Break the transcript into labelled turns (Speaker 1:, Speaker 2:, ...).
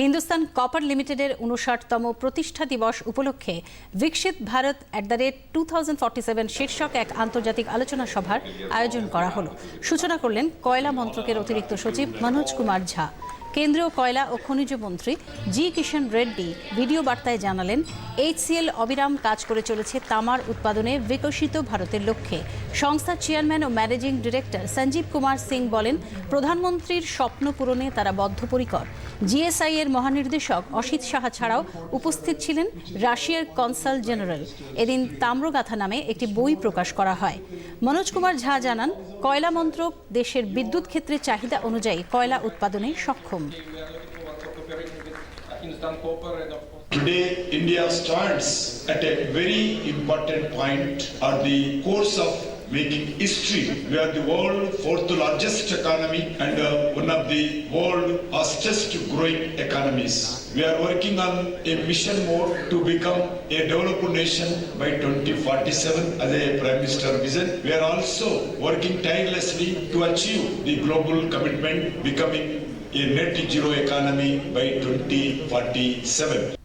Speaker 1: Hindustan copper লিমিটেডের উনষাটতম প্রতিষ্ঠা দিবস উপলক্ষে বিকশিত Bharat at the rate two শীর্ষক এক আন্তর্জাতিক আলোচনা সভার আয়োজন করা হলো। সূচনা করলেন কয়লা মন্ত্রকের অতিরিক্ত সচিব মনোজ কুমার ঝা। কেন্দ্রীয় কয়লা ও খনিজ মন্ত্রী জি কিষণ রেড্ডি ভিডিও বার্তায় জানালেন এইচসিএল অবিরাম কাজ করে চলেছে তামার উৎপাদনে বিকশিত ভারতের লক্ষ্যে। সংস্থার চেয়ারম্যান ও ম্যানেজিং ডিরেক্টর সঞ্জীব কুমার সিং বলেন, প্রধানমন্ত্রীর স্বপ্ন পূরণে তারা বদ্ধপরিকর। জিএসআই এর মহানির্দেশক অসিত সাহা ছাড়াও উপস্থিত ছিলেন রাশিয়ার কনসাল জেনারেল এদিন তাম্রগাথা নামে একটি বই প্রকাশ করা হয়। মনোজ কুমার ঝা জানান কয়লা মন্ত্রক দেশের বিদ্যুৎ ক্ষেত্রে চাহিদা অনুযায়ী কয়লা উৎপাদনে সক্ষম।
Speaker 2: Today, India stands at a very important point on the course of making history. We are the world fourth largest economy and uh, one of the world fastest growing economies. We are working on a mission mode to become a developed nation by 2047 as a Prime Minister vision. We are also working tirelessly to achieve the global commitment becoming a net zero economy by 2047.